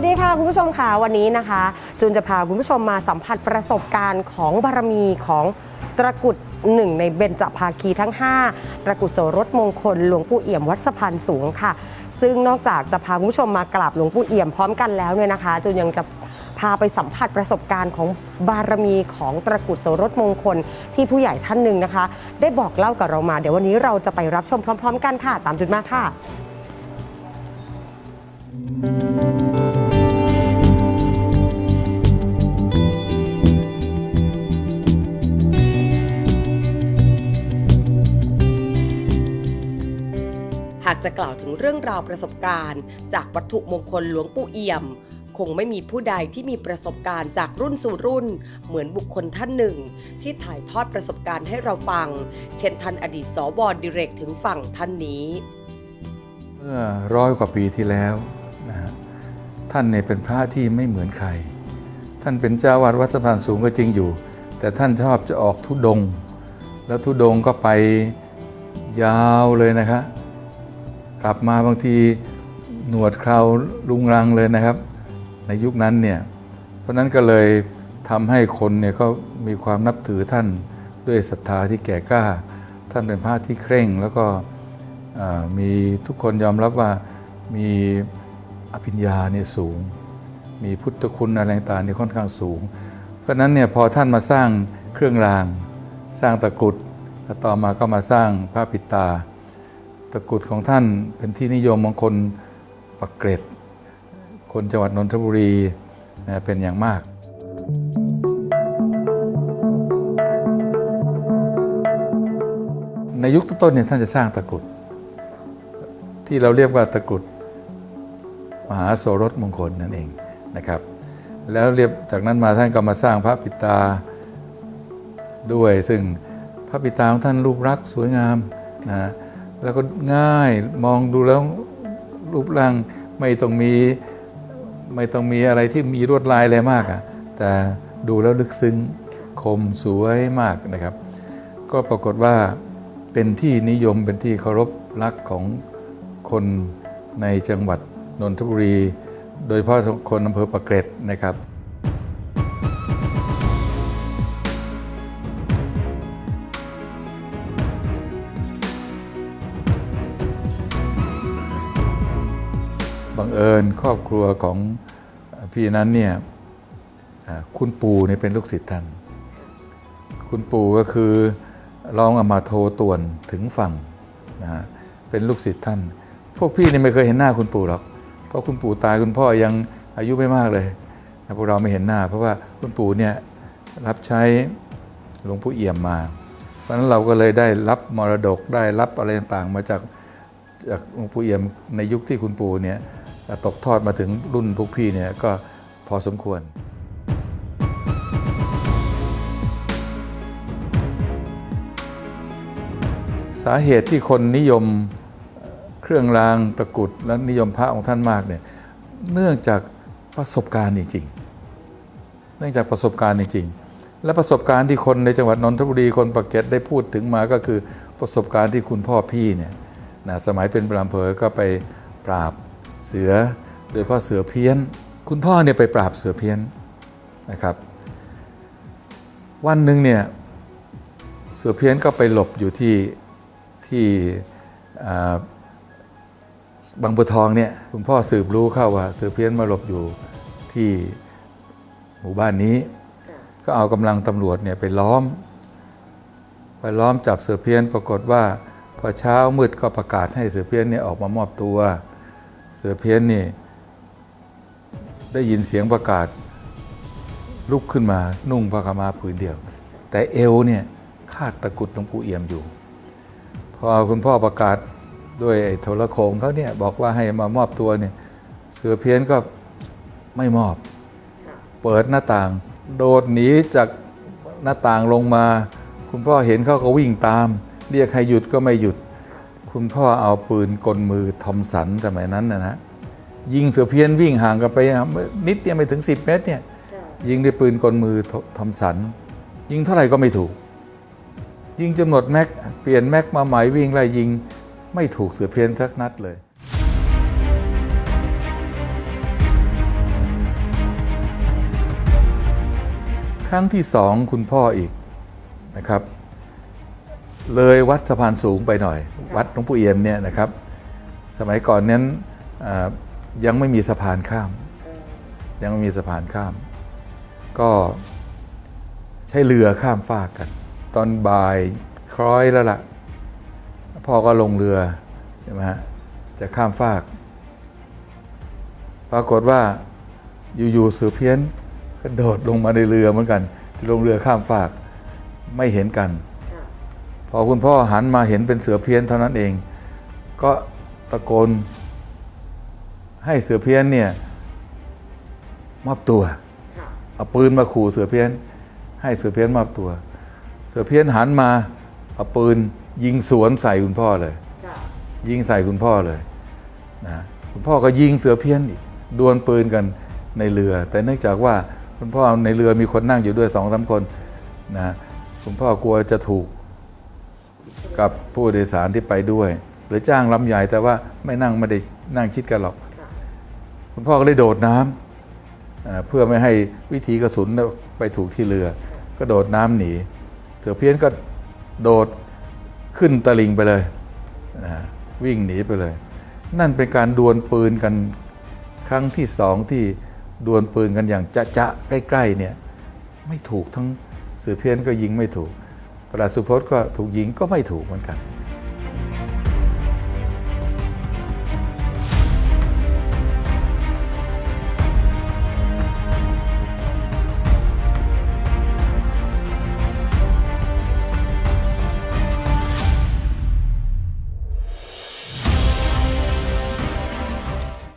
วัสดีค่ะคุณผู้ชมค่ะวันนี้นะคะ จูนจะพาคุณผู้ชมมาสัมผัสประสบการณ์ของบารมีของตระกุดหนึ่งในเบญจภาคีทั้ง 5 ตระกุดโสรถมงคล หลวงปู่เอี่ยมวัดสะพานสูงค่ะ ซึ่งนอกจากจะพาคุณผู้ชมมากราบหลวงปู่เอี่ยมพร้อมกันแล้วเนี่ยนะคะจูนยังจะพาไปสัมผัสประสบการณ์ของบารมีของตระกุดโสรถมงคลที่ผู้ใหญ่ท่านหนึ่งนะคะ ได้บอกเล่ากับเรามา เดี๋ยววันนี้เราจะไปรับชมพร้อม ๆ กันค่ะ ตามจุดมาค่ะากจะกล่าวถึงเรื่องราวประสบการณ์ จากวัตถุมงคลหลวงปู่เอี่ยม คงไม่มีผู้ใดที่มีประสบการณ์จากรุ่นสู่รุ่น เหมือนบุคคลท่านหนึ่ง ที่ถ่ายทอดประสบการณ์ให้เราฟัง เช่นท่านอดีตสวดิเรกถึงฝั่งท่านนี้ เมื่อร้อยกว่าปีที่แล้วนะท่านเนี่ยเป็นพระที่ไม่เหมือนใคร ท่านเป็นเจ้าวาดวัดสะพานสูงก็จริงอยู่ แต่ท่านชอบจะออกทุดง แล้วทุดงก็ไปยาวเลยนะคะ กลับมาบางทีหนวดเคราลุงรังเลยนะครับ ในยุคนั้นเนี่ยเพราะนั้นก็เลยทำให้คนเนี่ยเขามีความนับถือท่านด้วยศรัทธาที่แก่กล้า ท่านเป็นพระที่เคร่ง แล้วก็มีทุกคนยอมรับว่ามีอภิญญาเนี่ยสูง มีพุทธคุณอะไรต่างๆเนี่ยค่อนข้างสูง เพราะนั้นเนี่ยพอท่านมาสร้างเครื่องราง สร้างตะกรุดแล้วต่อมาก็มาสร้างพระปิดตา ตะกรุดของท่านเป็นที่นิยมของคนปักเกร็ด คนจังหวัดนนทบุรีเป็นอย่างมากในยุคต้นๆเนี่ยท่านจะสร้างตะกรุดที่เราเรียกว่าตะกรุดมหาโสรถมงคลนั่นเองนะครับ แล้วเรียบจากนั้นมาท่านก็มาสร้างพระปิตาด้วย ซึ่งพระปิตาของท่านรูปรักษ์สวยงามนะ แล้วก็ง่ายมองดูแล้วรูปร่างไม่ต้องมีไม่ต้องมีอะไรที่มีลวดลายอะไรมากอะแต่ดูแล้วลึกซึ้งคมสวยมากนะครับ ก็ปรากฏว่าเป็นที่นิยมเป็นที่เคารพรักของคนในจังหวัดนนทบุรี โดยเฉพาะคนอำเภอปากเกร็ดนะครับ อิญครอบครัวของพี่นั้นเนี่ยคุณปู่เนี่ยเป็นลูกศิษย์ท่าน คุณปู่ก็คือรองอามาโทตวนถึงฝั่งนะฮะเป็นลูกศิษย์ท่าน พวกพี่นี่ไม่เคยเห็นหน้าคุณปู่หรอก เพราะคุณปู่ตายคุณพ่อยังอายุไม่มากเลยนะพวกเราไม่เห็นหน้า เพราะว่าคุณปู่เนี่ยรับใช้หลวงปู่เอี่ยมมา เพราะฉะนั้นเราก็เลยได้รับมรดกได้รับอะไรต่างๆ มาจากจากหลวงปู่เอี่ยมในยุคที่คุณปู่เนี่ย ตกทอดมาถึงรุ่นพวกพี่เนี่ยก็พอสมควร สาเหตุที่คนนิยมเครื่องรางตะกรุดและนิยมพระของท่านมากเนี่ยเนื่องจากประสบการณ์จริงๆเนื่องจากประสบการณ์จริงๆและประสบการณ์ที่คนในจังหวัดนนทบุรีคนปากเกร็ดได้พูดถึงมาก็คือประสบการณ์ที่คุณพ่อพี่เนี่ยนะสมัยเป็นปรามเภอก็ไปปราบ เสือโดยเฉพาะเสือเพี้ยน คุณพ่อเนี่ยไปปราบเสือเพี้ยนนะครับ วันหนึ่งเนี่ยเสือเพี้ยนก็ไปหลบอยู่ที่ที่บางบัวทองเนี่ยคุณพ่อสืบรู้เข้าว่าเสือเพี้ยนมาหลบอยู่ที่หมู่บ้านนี้ ก็เอากำลังตำรวจเนี่ยไปล้อม ไปล้อมจับเสือเพี้ยนปรากฏว่าพอเช้ามืดก็ประกาศให้เสือเพี้ยนเนี่ยออกมามอบตัว เสือเพี้ยนนี่ได้ยินเสียงประกาศ ลุกขึ้นมานุ่งผ้าขามาผืนเดียว แต่เอวเนี่ยคาดตะกุดหลวงปู่เอี่ยมอยู่ พอคุณพ่อประกาศด้วยโทรโขงเขาเนี่ยบอกว่าให้มามอบตัวเนี่ยเสือเพี้ยนก็ไม่มอบ เปิดหน้าต่าง โดดหนีจากหน้าต่างลงมา คุณพ่อเห็นเขาก็วิ่งตาม เรียกให้หยุดก็ไม่หยุด คุณพ่อเอาปืนกลมือทอมสันสมัยนั้นนะฮะยิงเสือเพี้ยนวิ่งห่างกันไปนิดเดียวไปถึง 10 เมตรเนี่ยยิงด้วยปืนกลมือทอมสัน ยิงเท่าไหร่ก็ไม่ถูก ยิงจนหมดแม็กเปลี่ยนแม็กมาใหม่วิ่งไล่ยิงไม่ถูกเสือเพี้ยนสักนัดเลยครั้งที่สองคุณพ่ออีกนะครับ เลยวัดสะพานสูงไปหน่อย วัดหลวงปู่เอี่ยมเนี่ยนะครับ สมัยก่อนนั้นยังไม่มีสะพานข้าม ยังไม่มีสะพานข้าม ก็ใช้เรือข้ามฟากกัน ตอนบ่ายคล้อยแล้วล่ะพ่อก็ลงเรือใช่ไหมฮะจะข้ามฟาก ปรากฏว่าอยู่ๆเสือเพี้ยนกระโดดลงมาในเรือเหมือนกันที่ลงเรือข้ามฟากไม่เห็นกัน พอคุณพ่อหันมาเห็นเป็นเสือเพี้ยนเท่านั้นเอง ก็ตะโกน ให้เสือเพี้ยนเนี่ยมอบตัวเอาปืนมาขู่เสือเพี้ยน ให้เสือเพี้ยนมอบตัว เสือเพี้ยนหันมาเอาปืนยิงสวนใส่คุณพ่อเลย ยิงใส่คุณพ่อเลยนะคุณพ่อก็ยิงเสือเพี้ยนอีกดวลปืนกันในเรือ แต่เนื่องจากว่าคุณพ่อในเรือมีคนนั่งอยู่ด้วยสองสามคนนะคุณพ่อกลัวจะถูก กับผู้โดยสารที่ไปด้วย หรือจ้างลำใหญ่แต่ว่าไม่นั่งไม่ได้นั่งชิดกันหรอก คุณพ่อก็เลยโดดน้ำอ่าเพื่อไม่ให้วิถีกระสุนไปถูกที่เรือ ก็โดดน้ำหนี เสือเพี้ยนก็โดดขึ้นตะลิงไปเลยนะฮะวิ่งหนีไปเลย นั่นเป็นการดวลปืนกันครั้งที่สองที่ดวลปืนกันอย่างจะจะๆใกล้ๆเนี่ยไม่ถูกทั้งเสือเพี้ยนก็ยิงไม่ถูก ประหลัดสุพจน์ก็ถูกยิงก็ไม่ถูกเหมือนกัน